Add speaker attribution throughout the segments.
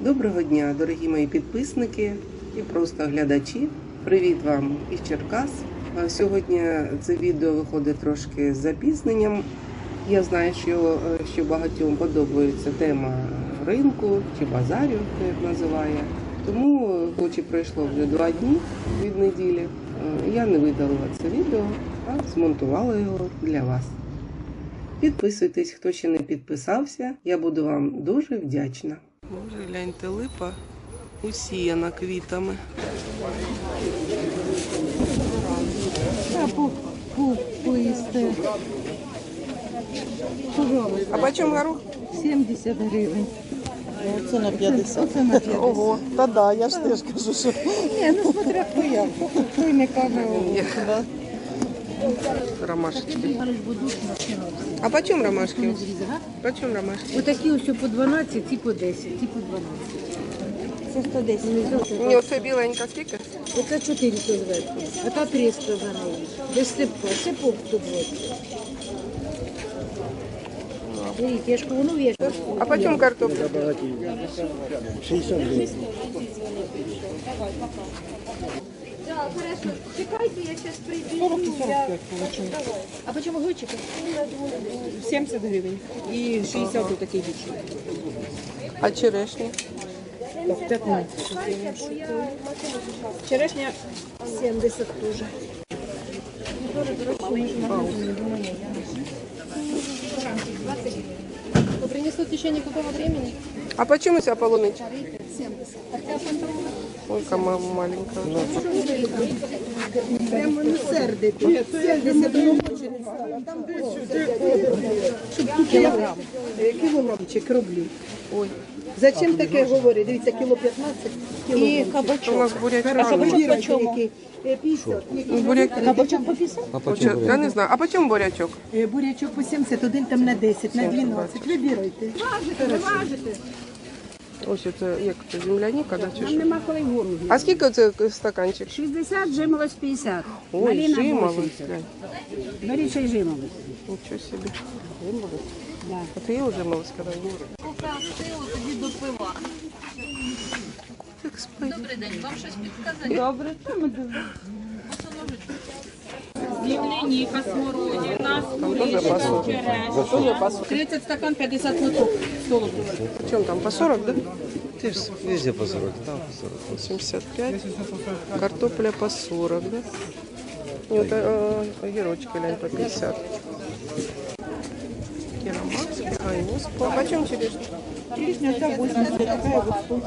Speaker 1: Доброго дня, дорогі мої підписники і просто глядачі. Привіт вам із Черкас. Сьогодні це відео виходить трошки з запізненням. Я знаю, що, що багатьом подобається тема ринку чи базарю, як називає. Тому, хоч і пройшло вже два дні від неділі, е, я не видалила це відео, а змонтувала його для вас. Підписуйтесь, хто ще не підписався. Я буду вам дуже вдячна. Може, гляньте, липа усіяна квітами. А по чому горох?
Speaker 2: 70 гривень.
Speaker 3: Це на 50.
Speaker 2: Це на 50.
Speaker 3: Ого, та да, я ж теж кажу, що
Speaker 2: Ні, ну смотря хто як. Хто не каже.
Speaker 1: Ромашечки. А по чому ромашки? По чому ромашки?
Speaker 4: Отакі ось по 12, ті по 10, ті по 12.
Speaker 2: це 110.
Speaker 1: Ні, оце біленька скільки?
Speaker 4: Оце 400 зверху, а та 300 за неї. Без степка, це поп 120. Беріть, я ж воно вішаю.
Speaker 1: А по чому картопля?
Speaker 5: Чекайте, я зараз прийду. Я...
Speaker 4: А по чому гойчики?
Speaker 6: 70 гривень і 60 у такий більший.
Speaker 1: А черешня?
Speaker 6: 15. Черешня
Speaker 4: 70 теж.
Speaker 5: Вы принесут в течение какого времени?
Speaker 1: А по чому ця полуничка? 70. Ой, яка ма- маленька.
Speaker 3: Прямо не сердити. Сердиться, Щоб тут кілограм. Е, Кілограмчик роблю.
Speaker 1: Ой,
Speaker 3: Зачем таке говорить? Дивіться, кіло 15, кіло.
Speaker 2: І
Speaker 1: у
Speaker 2: кабачок.
Speaker 1: нас бурячок.
Speaker 3: Вибирайте, який. Е, 50. який.
Speaker 1: Буряк.
Speaker 2: Кабачок по 50?
Speaker 1: Поча- Я не знаю. А по чому бурячок?
Speaker 3: Е, Бурячок по 70, один там на 10, на 12. Вибирайте.
Speaker 1: Ось це як це земляніка, да, чи що?
Speaker 5: Нема коли вгору.
Speaker 1: А скільки це стаканчик?
Speaker 5: 60, жимолость 50.
Speaker 1: Ой,
Speaker 5: Малина
Speaker 1: жимолость,
Speaker 5: 80.
Speaker 1: глянь.
Speaker 5: Беріть ще й жимолость.
Speaker 1: Нічого собі. Жимолость? А ти є жимолость, коли Юра?
Speaker 7: Добрий день, вам щось підказати? Земляніка, смородина,
Speaker 1: Тоже по 40.
Speaker 6: 30 стакан, 50 лоток.
Speaker 1: Чому там? По 40, да?
Speaker 8: Ты везде по 40, там по 40.
Speaker 1: 75. Картопля по 40, да? И вот э, огірочки, глянь, по 50. Керамакс, айос. По почем черешня?
Speaker 3: Черешня ця 80, така ось 100.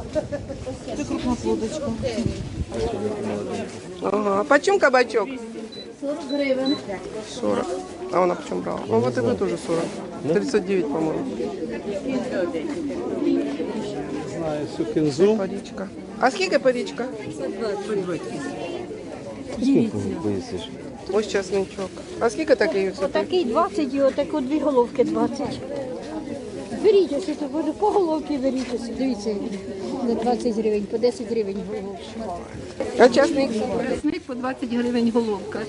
Speaker 3: Це крупноплодочка.
Speaker 1: Ага. А почем кабачок?
Speaker 5: 40 гривень.
Speaker 1: 40. А вона почем брала? Ну вот это тоже 40. 39, по-моему.
Speaker 8: Знаю, всю кинзу.
Speaker 1: Паричка. А скільки паричка?
Speaker 8: Сколько?
Speaker 1: Ось часничок. А скільки такий оце?
Speaker 5: Отакий 20 і отако дві головки 20. Беріть ось це, буде по головці беріть ось. Дивіться, на 20 гривень, по 10 гривень головка.
Speaker 1: А часник?
Speaker 6: Чесник по 20 гривень головка.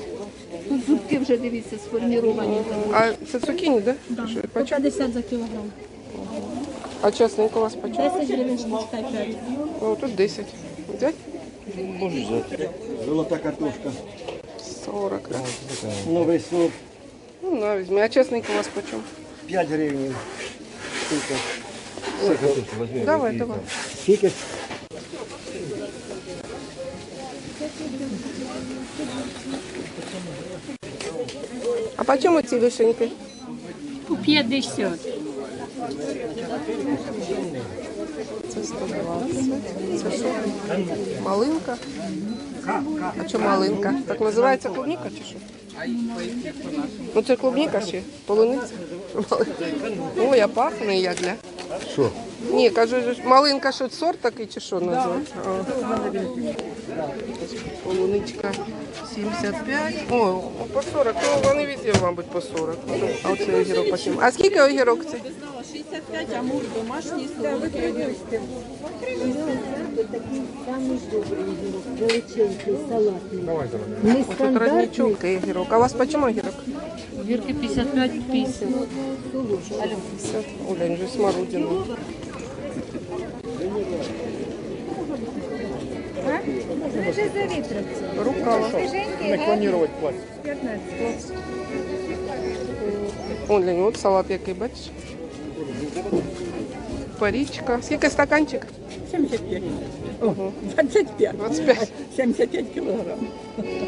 Speaker 6: Тут зубки вже, дивіться, сформіровані.
Speaker 1: А це цукіні, да? Що,
Speaker 5: По
Speaker 1: почем?
Speaker 5: 50 за кілограм.
Speaker 1: А часник у вас почем?
Speaker 5: 10 гривень штучка 5.
Speaker 1: Ну, тут 10. Взять?
Speaker 8: Можеш взяти.
Speaker 9: Золота картошка,
Speaker 1: 40.
Speaker 9: новий сорт,
Speaker 1: Ну, на, візьми. А часник у вас почем?
Speaker 9: 5 гривень. Штука.
Speaker 8: Все, картошку возьми.
Speaker 1: Давай, давай.
Speaker 9: Скільки?
Speaker 1: А почем ці вишеньки?
Speaker 7: по 50.
Speaker 1: Це 120. Це що? Малинка? А що малинка? Так називається клубніка чи що? Ну це клубніка ще, полуниця. Ой, а пахне як для.
Speaker 8: Що?
Speaker 1: Ні, кажу, малинка що сорт такий чи що називається? Полуничка 75. О, по 40. Ну вони везде, мабуть, по 40. А оце огірок по 7. А скільки огірок це?
Speaker 6: 65, амур домашній, солодкий.
Speaker 5: Самий добрий огірок, величенький, салатний.
Speaker 1: Тут родничок і огірок. А у вас по чому огірок?
Speaker 7: Вірки 55 50.
Speaker 1: 50. Олень, же смородину. Рукава.
Speaker 9: Наклонировать платье.
Speaker 1: О, Лень, от салат який, бачиш? Парічка. Скільки стаканчик?
Speaker 2: 75.
Speaker 1: Ого.
Speaker 2: 25.
Speaker 1: 25.
Speaker 2: 75 кілограм.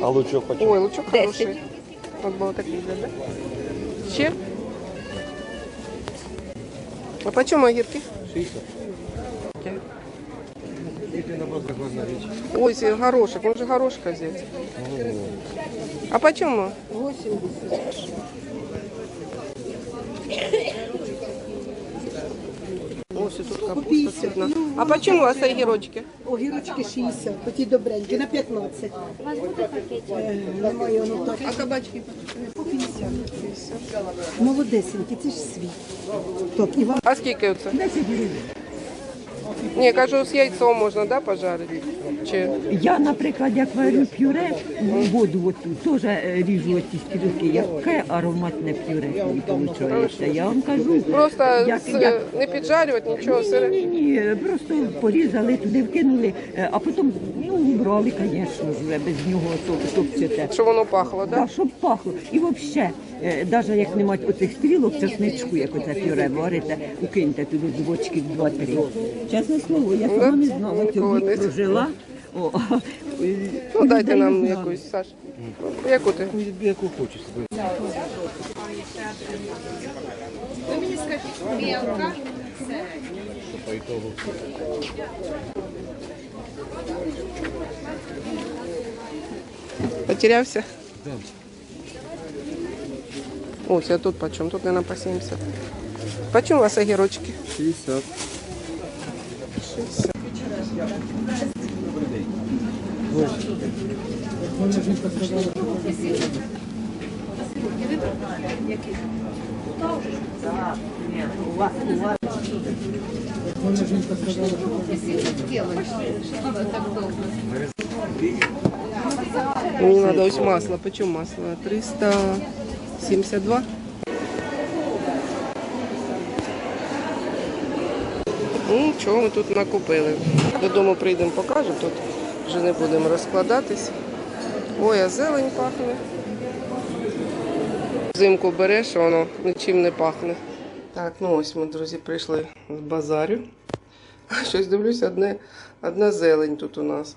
Speaker 8: А лучок почем?
Speaker 1: Ой, лучок хороший. От було так виглядає, да? Ще? А по чому огірки?
Speaker 8: 60.
Speaker 1: Це горошек, он же горошка взять. А по чому? 80. Ось і тут капуста цвітна. А по чому у вас огірочки?
Speaker 2: Огірочки 60, оті добренькі, на 15. Е, Немає воно так.
Speaker 1: А кабачки?
Speaker 2: По 50. Молодесенькі, це ж свій. Так, і вам
Speaker 1: А скільки оце?
Speaker 2: 10 гривень.
Speaker 1: Ні, кажу, с яйцом можно, да, пожарити? Чи?
Speaker 10: Я, наприклад, як варю пюре, воду оту, теж е, ріжу оці стрілки, яке ароматне пюре виходить. Я вам кажу,
Speaker 1: Просто
Speaker 10: як,
Speaker 1: з-
Speaker 10: як,
Speaker 1: не піджарювати нічого,
Speaker 10: ні,
Speaker 1: сире.
Speaker 10: ні, ні, просто порізали, туди вкинули, е, а потім ну, брали, звісно, вже без нього топчете.
Speaker 1: Щоб воно пахло,
Speaker 10: Да,
Speaker 1: да?
Speaker 10: щоб пахло. І взагалі, навіть як немає оцих стрілок, чесничку, як оце пюре варите, укиньте туди з два-три. Чесне слово, я сама не знала, цього вік прожила. О,
Speaker 1: Ну дайте нам якусь, Саш. Яку ти?
Speaker 8: Яку хочеш.
Speaker 1: Потерявся? Ось, а тут почем? Тут, наверное, по 70. Почем у вас огірочки?
Speaker 8: 60.
Speaker 1: 60. Мені треба ось масло. Почем масло? 372. Ну, чого ми тут накупили? Додому прийдемо, покажемо. Тут вже не будемо розкладатись. Ой, а зелень пахне. Взимку береш, воно нічим не пахне. Так, ну ось ми, друзі, прийшли з базарю. Щось дивлюсь, одне, одна зелень тут у нас.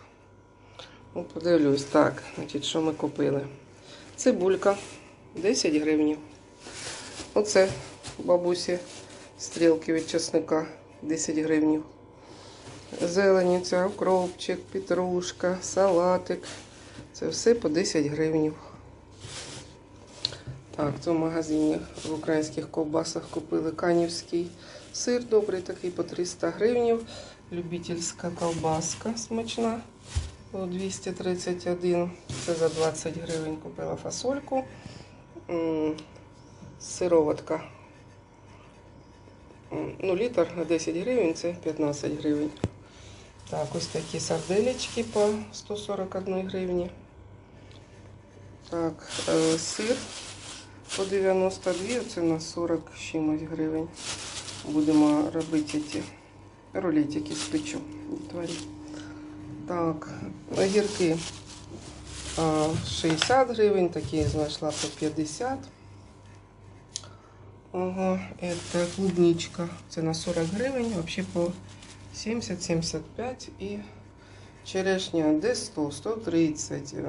Speaker 1: Ну, подивлюсь, так, значить, що ми купили. Цибулька 10 гривень. Оце бабусі стрілки від чесника 10 гривень. Зелениця, укропчик, петрушка, салатик. Це все по 10 гривень. Так, в цьому магазині в українських ковбасах купили канівський сир добрий, такий по 300 гривень. Любительська ковбаска смачна. 231. Це за 20 гривень купила фасольку. Сироватка. Ну, літр на 10 гривень, це 15 гривень. Так, ось такі сарделечки по 141 гривні. Так, е, сир по 92, це на 40 чимось гривень. Будемо робити ці рулетики з печу. Так, огірки а, 60 гривень, такі знайшла по 50. Ага, это клубничка. Це на 40 гривень, взагалі по 70-75 і черешня де 100, 130, е,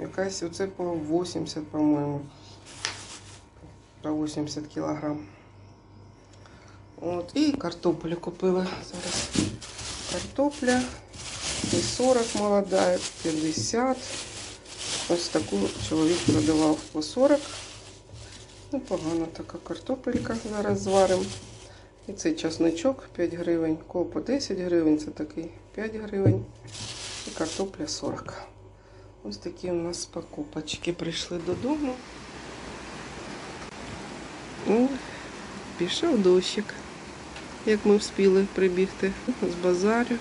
Speaker 1: якась оце по 80, по-моєму. По 80 кілограм. От, і картоплю купила зараз. Картопля і 40 молода, 50. Ось таку чоловік продавав по 40. Непогана така картопелька. Зараз зваримо. І цей часничок 5 гривень, копу 10 гривень, це такий 5 гривень. І картопля 40. Ось такі у нас покупочки прийшли додому. О, пішов дощик. Як ми встигли прибігти з базарю.